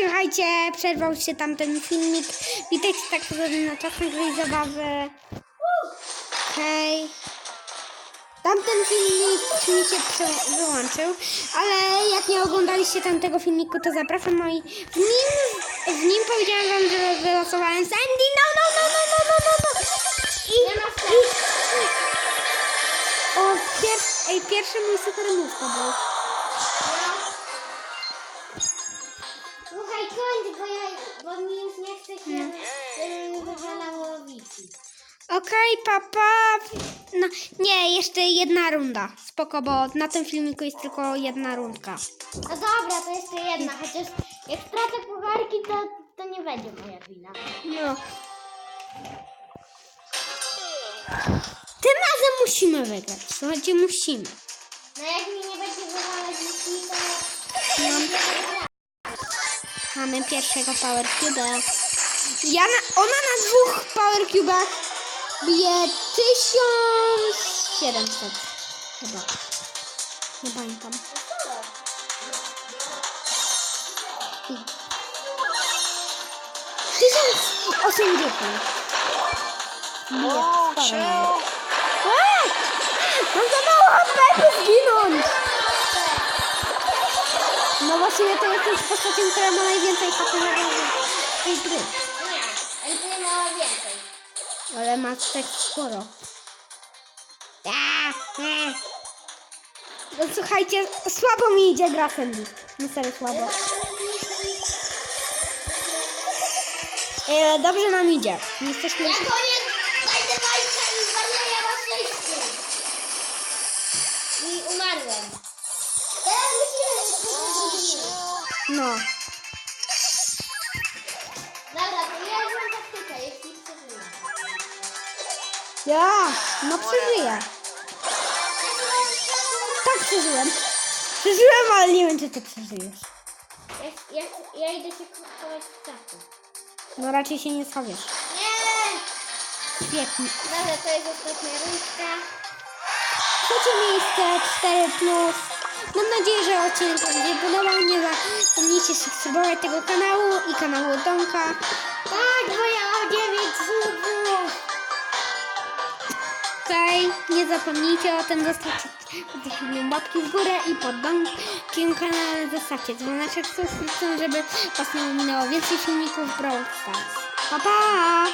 słuchajcie, przerwał się tamten filmik. Witajcie tak na czas gry zabawy. Okej. Tamten filmik mi się wyłączył, ale jak nie oglądaliście tamtego filmiku, to zapraszam moi. W nim, w nim powiedziałam wam, że wylosowałem Sandy. No, no, no, no, no, no, no, no. I, i, o, pier, ej, pierwszy mój super był. Yy, wywalało wici. Okej, papa. No, nie, jeszcze jedna runda. Spoko, bo na tym filmiku jest tylko jedna rundka. No dobra, to jeszcze jedna, chociaż jak stracę pucharki, to, to nie będzie moja wina. No. Tym razem musimy wygrać. Słuchajcie, musimy. No jak mi nie będzie wywalać wici, to... Mam- Mamy pierwszego Power Cube'a. Ja na, ona na dwóch Power Cube'ach bije 1700. Chyba. Nie pamiętam. Tysiąc osiemdziesiąt. Eee! Mam za mało by zginąć! No właśnie, to jest postacią, która ma najwięcej HP na tej gry. Nie, miała więcej. Ale ma tak sporo. No słuchajcie, słabo mi idzie gra Sandy. No serio słabo. E, dobrze nam idzie. Jesteśmy... Ja koniec, dajcie walkę i wszystkich. I umarłem. No. Ja, no przeżyję. Tak przeżyłem. Przeżyłem, ale nie wiem, czy ty przeżyjesz. Ja, ja, ja idę się kupować w czasu. No raczej się nie schowiesz. Nie! Świetnie. Dobra, to jest ostatnia rundka. Trzecie miejsce, 4 plus. Mam nadzieję, że odcinek Wam się podobał. Nie zapomnijcie subskrybować tego kanału i kanału Tomka. Tak, bo ja mam 9 subów. Nie zapomnijcie o tym, zostawcie łapki w górę i pod domkiem kanale zostawcie dzwoneczek z subskrypcją, żeby Was nie ominęło więcej filmików Brawl Stars. Pa, pa!